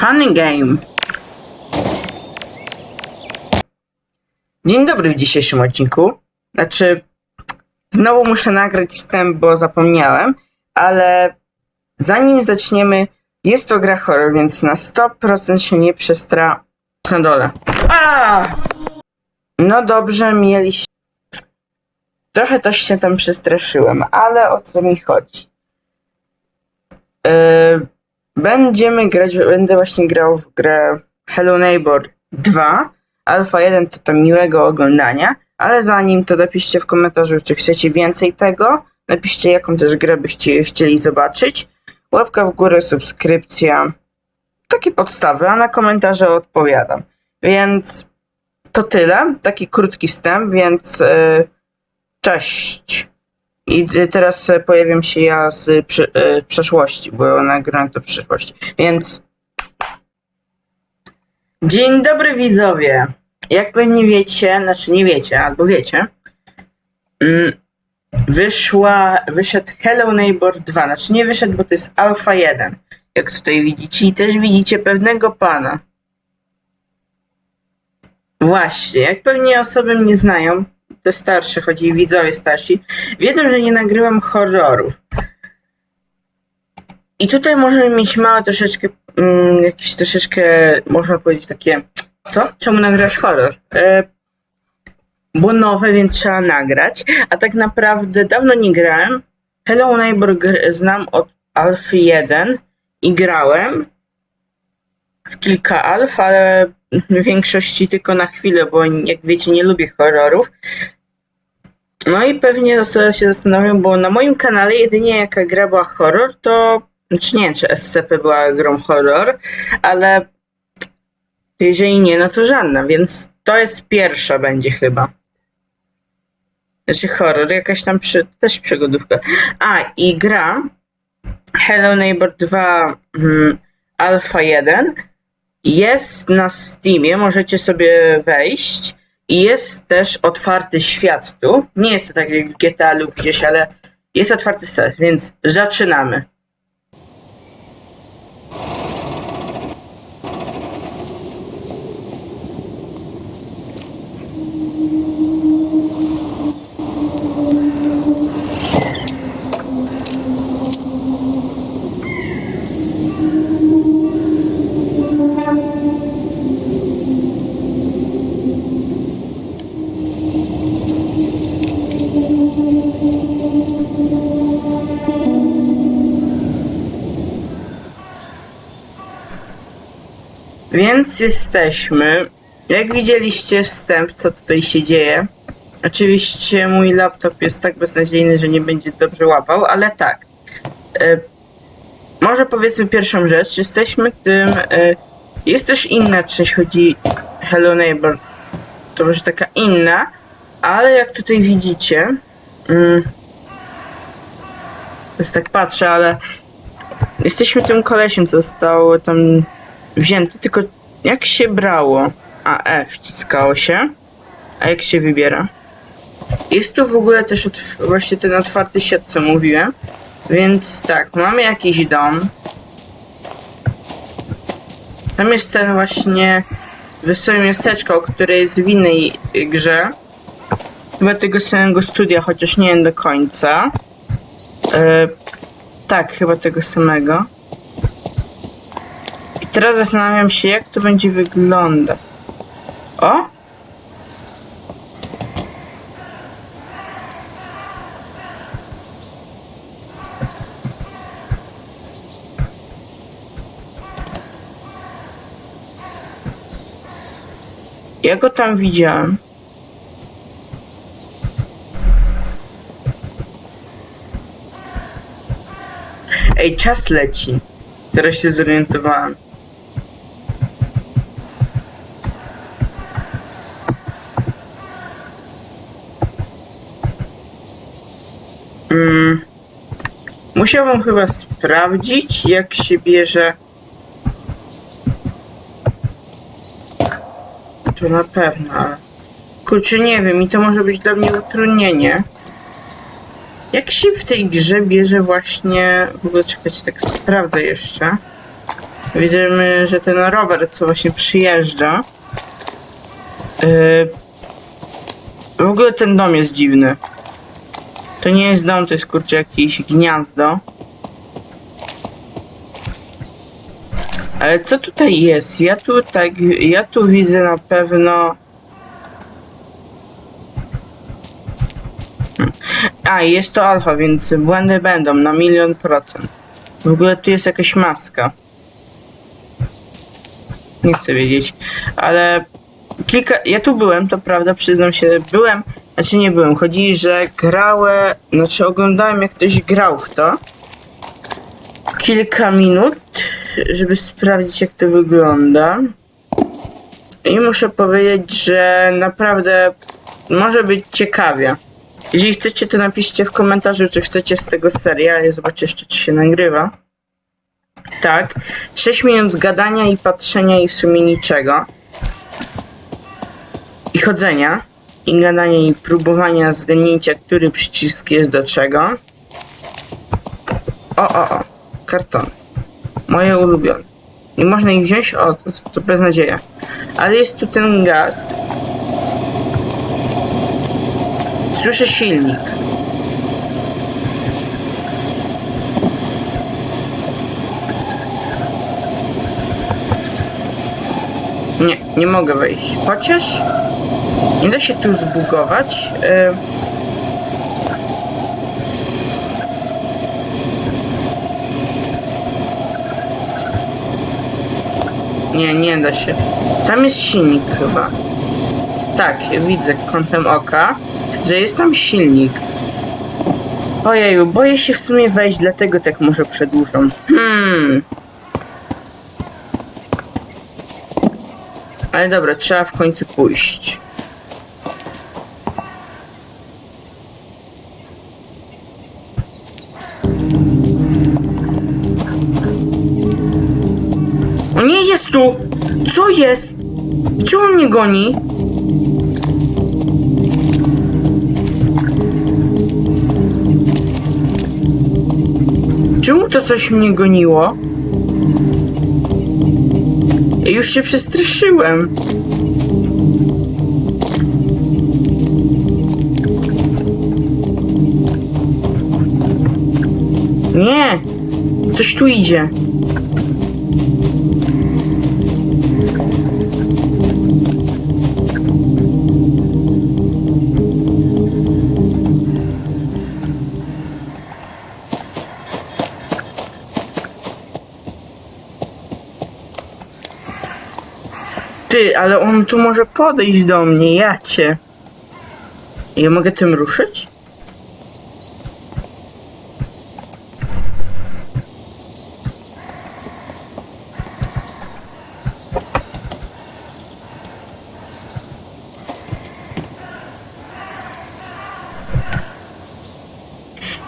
Funny game. Dzień dobry w dzisiejszym odcinku. Znaczy, znowu muszę nagrać wstęp, bo zapomniałem, ale zanim zaczniemy, jest to gra horror, więc na 100% się nie przestra... Na dole. No dobrze, mieliście... Trochę też się tam przestraszyłem, ale o co mi chodzi? Yy, będziemy grać, będę właśnie grał w grę Hello Neighbor 2. Alpha 1 to tam miłego oglądania, ale zanim to napiszcie w komentarzu, czy chcecie więcej tego. Napiszcie, jaką też grę byście chcieli zobaczyć. Łapka w górę, subskrypcja. Takie podstawy, a na komentarze odpowiadam. Więc to tyle. Taki krótki wstęp, więc yy, cześć. I y, teraz pojawiam się ja z przy, e, przeszłości, bo nagrałem to w przyszłości. Więc. Dzień dobry widzowie. Jak pewnie wiecie, znaczy nie wiecie, albo wiecie, mm, wyszła, wyszedł Hello Neighbor 2. Znaczy nie wyszedł, bo to jest Alpha 1. Jak tutaj widzicie, i też widzicie pewnego pana. Właśnie, jak pewnie osoby mnie znają, te starsze, chodzi widzowie starsi, wiedzą, że nie nagrywam horrorów. I tutaj możemy mieć małe troszeczkę, mm, jakieś troszeczkę, można powiedzieć takie, co? Czemu nagrasz horror? E, bo nowe, więc trzeba nagrać, a tak naprawdę dawno nie grałem. Hello Neighbor znam od Alfy 1 i grałem w kilka alf, ale większości tylko na chwilę, bo jak wiecie, nie lubię horrorów. No i pewnie osoby się zastanowią, bo na moim kanale jedynie jaka gra była horror, to znaczy nie wiem, czy SCP była grą horror, ale jeżeli nie, no to żadna, więc to jest pierwsza będzie chyba. Znaczy horror, jakaś tam przy, też przygodówka. A, i gra Hello Neighbor 2 mm, Alpha 1 jest na Steamie, możecie sobie wejść i jest też otwarty świat tu. Nie jest to tak jak w GTA lub gdzieś, ale jest otwarty świat, więc zaczynamy. Więc jesteśmy. Jak widzieliście wstęp, co tutaj się dzieje. Oczywiście mój laptop jest tak beznadziejny, że nie będzie dobrze łapał, ale tak. E, może powiedzmy pierwszą rzecz. Jesteśmy tym. E, jest też inna część, chodzi Hello Neighbor. To może taka inna, ale jak tutaj widzicie. Mm, jest tak patrzę, ale jesteśmy tym kolesiem, co zostało tam wzięty, tylko jak się brało? A E wciskało się. A jak się wybiera? Jest tu w ogóle też właśnie ten otwarty świat, co mówiłem. Więc tak, mamy jakiś dom. Tam jest ten właśnie wesołe miasteczko, które jest w innej grze. Chyba tego samego studia, chociaż nie wiem do końca. E, tak, chyba tego samego. Teraz zastanawiam się, jak to będzie wyglądać. O! Ja go tam widziałem. Ej, czas leci. Teraz się zorientowałem. Mm. Musiałbym chyba sprawdzić, jak się bierze. To na pewno, ale. Kurczę, nie wiem, i to może być dla mnie utrudnienie. Jak się w tej grze bierze właśnie. W ogóle czekajcie, tak sprawdzę jeszcze. Widzimy, że ten rower, co właśnie przyjeżdża. Yy, w ogóle ten dom jest dziwny. To nie jest dom, to jest kurczę jakieś gniazdo. Ale co tutaj jest? Ja tu tak, ja tu widzę na pewno. A, jest to alfa, więc błędy będą na milion procent. W ogóle tu jest jakaś maska. Nie chcę wiedzieć, ale kilka. Ja tu byłem, to prawda, przyznam się, byłem. Znaczy nie byłem. Chodzi, że grałem. Znaczy oglądałem, jak ktoś grał w to. Kilka minut, żeby sprawdzić, jak to wygląda. I muszę powiedzieć, że naprawdę może być ciekawie. Jeżeli chcecie, to napiszcie w komentarzu, czy chcecie z tego serial. Ja zobaczę jeszcze, czy się nagrywa. Tak. 6 minut gadania i patrzenia i w sumie niczego. I chodzenia. I gadania i próbowania zgadnięcia, który przycisk jest do czego. O, o, o. Kartony. Moje ulubione. Nie można ich wziąć? O, to, to beznadzieja. Ale jest tu ten gaz. Słyszę silnik. Nie, nie mogę wejść. Chociaż nie da się tu zbugować. Nie, nie da się. Tam jest silnik chyba. Tak, widzę kątem oka, że jest tam silnik. Ojeju, boję się w sumie wejść, dlatego tak może przedłużam. Hmm. Ale dobra, trzeba w końcu pójść. Jest? Czemu mnie goni? Czemu to coś mnie goniło? Już się przestraszyłem. Nie! Ktoś tu idzie. Ty, ale on tu może podejść do mnie, ja cię. Ja mogę tym ruszyć?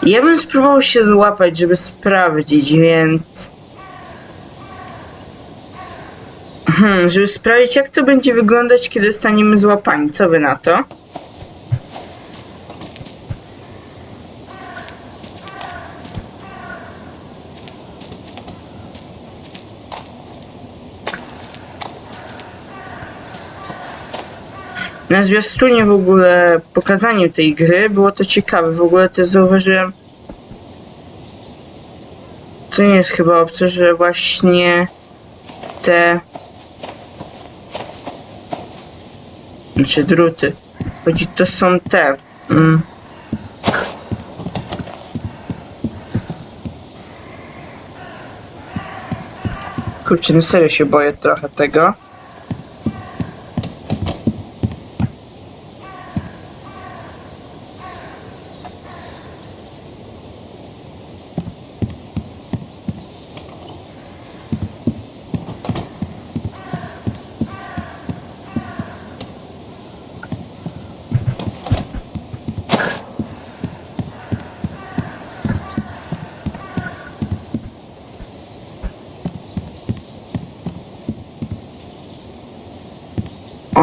Ja bym spróbował się złapać, żeby sprawdzić, więc... Hmm, żeby sprawdzić, jak to będzie wyglądać, kiedy staniemy złapani. Co wy na to? Na zwiastunie w ogóle pokazaniu tej gry było to ciekawe. W ogóle też zauważyłem. Co nie jest chyba obce, że właśnie te Znaczy druty. Chodzi, to są te. Mm. Kurczę, na serio się boję trochę tego.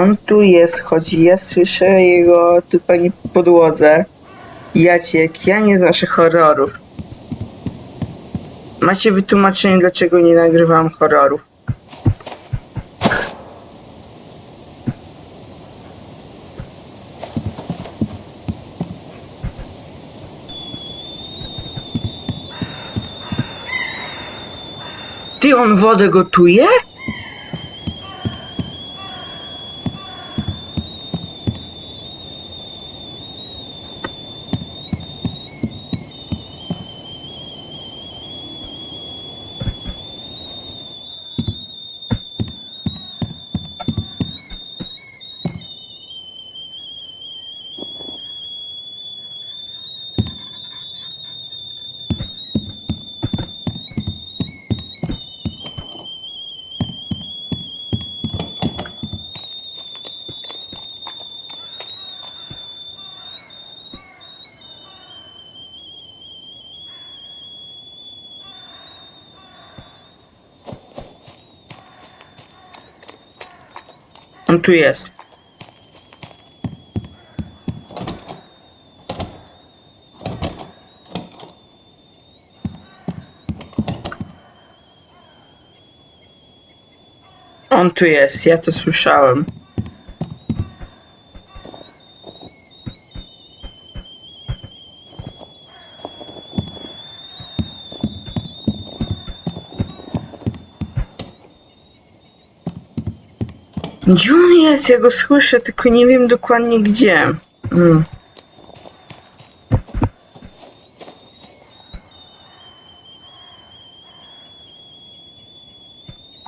On tu jest, chodzi, ja słyszę jego tutaj na podłodze. Jaciek, ja nie znoszę horrorów. macie wytłumaczenie, dlaczego nie nagrywam horrorów? Ty, on wodę gotuje? Tu jest. On tu jest, ja to słyszałem. Gdzie on jest? Ja go słyszę, tylko nie wiem dokładnie gdzie. Mm.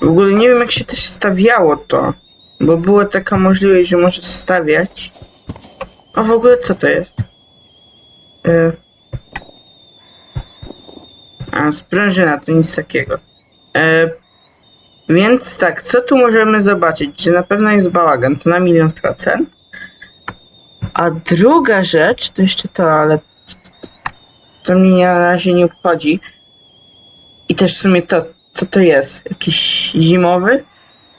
W ogóle nie wiem jak się też stawiało to. Bo była taka możliwość, że możesz stawiać. A w ogóle co to jest? E... A, sprężyna, to nic takiego. E... Więc tak, co tu możemy zobaczyć? Że na pewno jest bałagan, to na milion procent. A druga rzecz, to jeszcze to, ale to mnie na razie nie obchodzi. I też w sumie to, co to jest? Jakiś zimowy?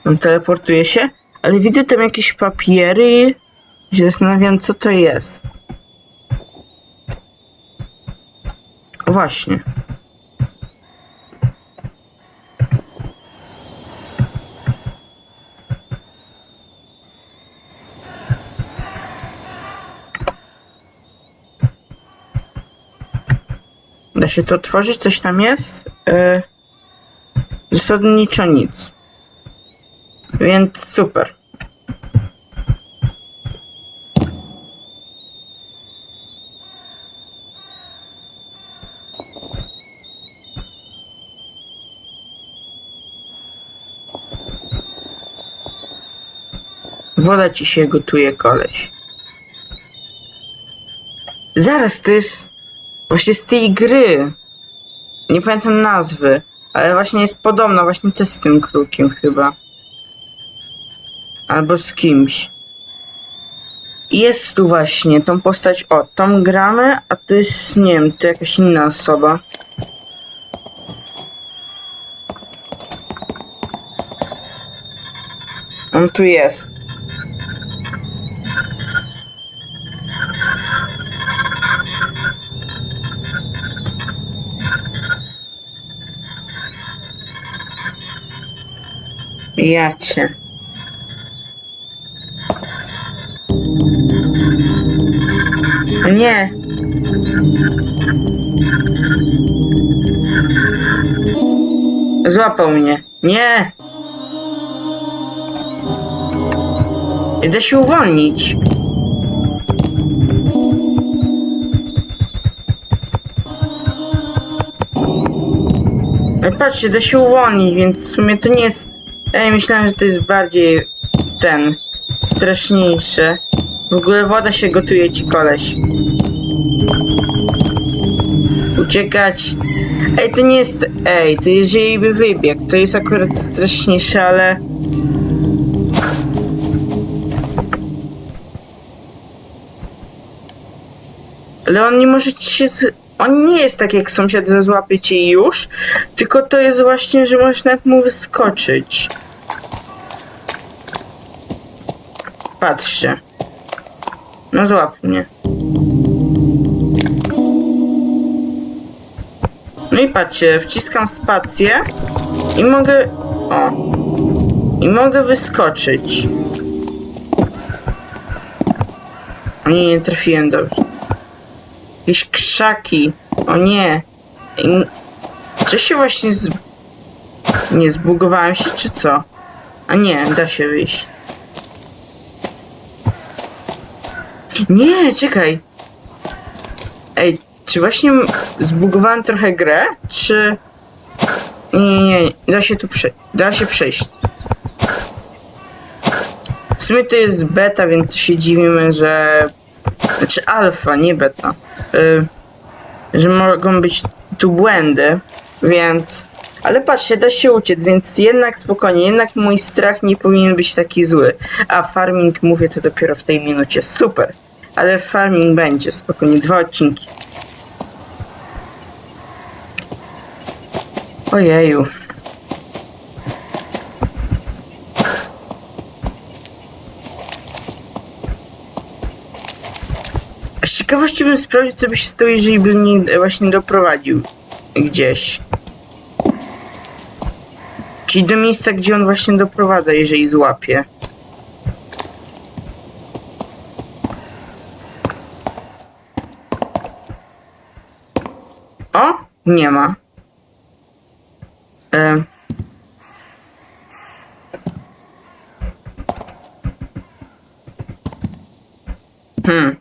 On teleportuje się? Ale widzę tam jakieś papiery i się zastanawiam, co to jest. O właśnie. Da się to otworzyć? Coś tam jest? Yy, zasadniczo nic. Więc super. Woda ci się gotuje, koleś. Zaraz, to jest właśnie z tej gry. Nie pamiętam nazwy, ale właśnie jest podobna, właśnie też z tym krukiem chyba. Albo z kimś. Jest tu właśnie tą postać, o, tą gramy, a to jest, nie wiem, to jakaś inna osoba. On tu jest. Ja cię. Nie. Złapał mnie. Nie. Idę się uwolnić. Ej, patrzcie, da się uwolnić, więc w sumie to nie jest... Ej, myślałem, że to jest bardziej ten... straszniejsze. W ogóle woda się gotuje ci koleś. Uciekać. Ej, to nie jest... Ej, to jeżeli by wybiegł, to jest akurat straszniejsze, ale... Ale on nie może ci się... Z... On nie jest tak jak sąsiad, że złapie cię już, tylko to jest właśnie, że możesz nawet mu wyskoczyć. Patrzcie. No złap mnie. No i patrzcie, wciskam spację i mogę... O. I mogę wyskoczyć. O nie, nie trafiłem dobrze. Jakieś krzaki. O nie. I... Czy się właśnie z... Nie, zbugowałem się, czy co? A nie, da się wyjść. Nie, czekaj. Ej, czy właśnie zbugowałem trochę grę, czy... Nie, nie, nie, da się tu przejść. Da się przejść. W sumie to jest beta, więc się dziwimy, że... Znaczy alfa, nie beta. Y, że mogą być tu błędy, więc... Ale patrzcie, da się uciec, więc jednak spokojnie, jednak mój strach nie powinien być taki zły. A farming mówię to dopiero w tej minucie, super. Ale farming będzie, spokojnie, dwa odcinki. Ojeju. Z ciekawości bym sprawdził, co by się stało, jeżeli bym mnie właśnie doprowadził gdzieś. Czyli do miejsca, gdzie on właśnie doprowadza, jeżeli złapie. O! Nie ma. E. Hmm.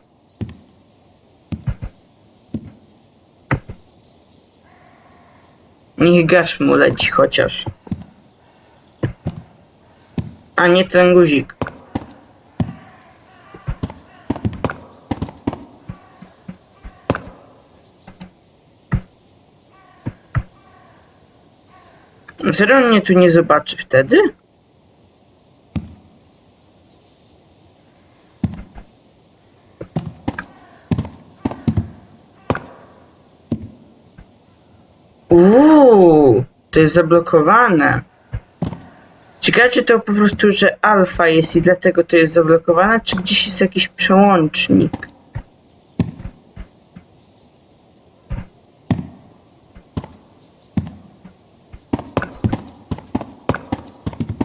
Niech gasz mu leci chociaż. A nie ten guzik. On mnie tu nie zobaczy wtedy? Uuu, to jest zablokowane. Ciekawe, czy to po prostu, że alfa jest i dlatego to jest zablokowane, czy gdzieś jest jakiś przełącznik?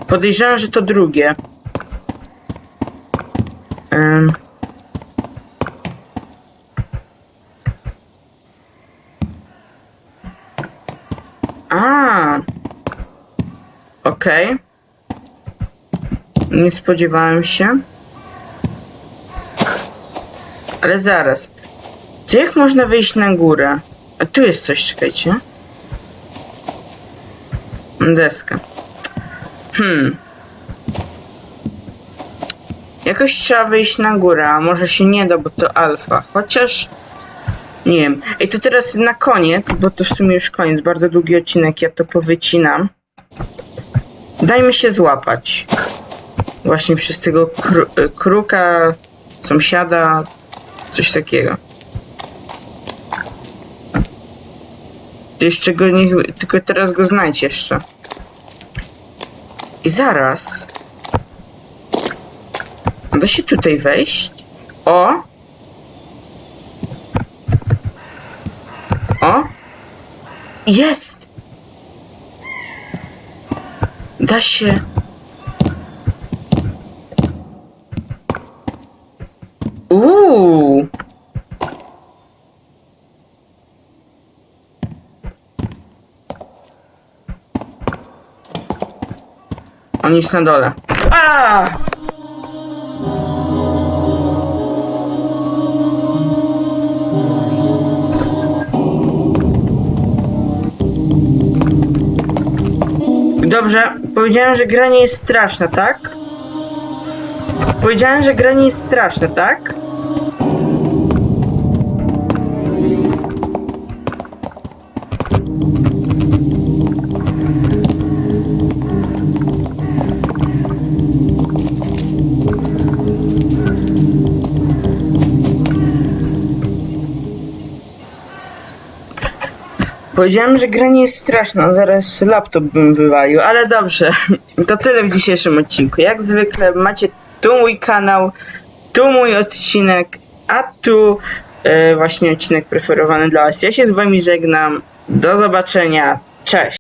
Podejrzewam, że to drugie. Em. A. Okej. Nie spodziewałem się. Ale zaraz. To jak można wyjść na górę? A tu jest coś, czekajcie. Deska. Hmm. Jakoś trzeba wyjść na górę, a może się nie da, bo to alfa. Chociaż... Nie wiem. Ej, to teraz na koniec, bo to w sumie już koniec, bardzo długi odcinek, ja to powycinam. Dajmy się złapać. Właśnie przez tego kru y, kruka, sąsiada, coś takiego. Jeszcze go nie... Tylko teraz go znajdź jeszcze. I zaraz. Da się tutaj wejść? O! O! Jest! Da się. Uuu! On jest na dole. A! Dobrze, powiedziałem, że gra nie jest straszna, tak? Powiedziałem, że gra nie jest straszna, tak? Powiedziałem, że gra nie jest straszna, zaraz laptop bym wywalił, ale dobrze. To tyle w dzisiejszym odcinku. Jak zwykle macie tu mój kanał, tu mój odcinek, a tu e, właśnie odcinek preferowany dla Was. Ja się z Wami żegnam. Do zobaczenia. Cześć.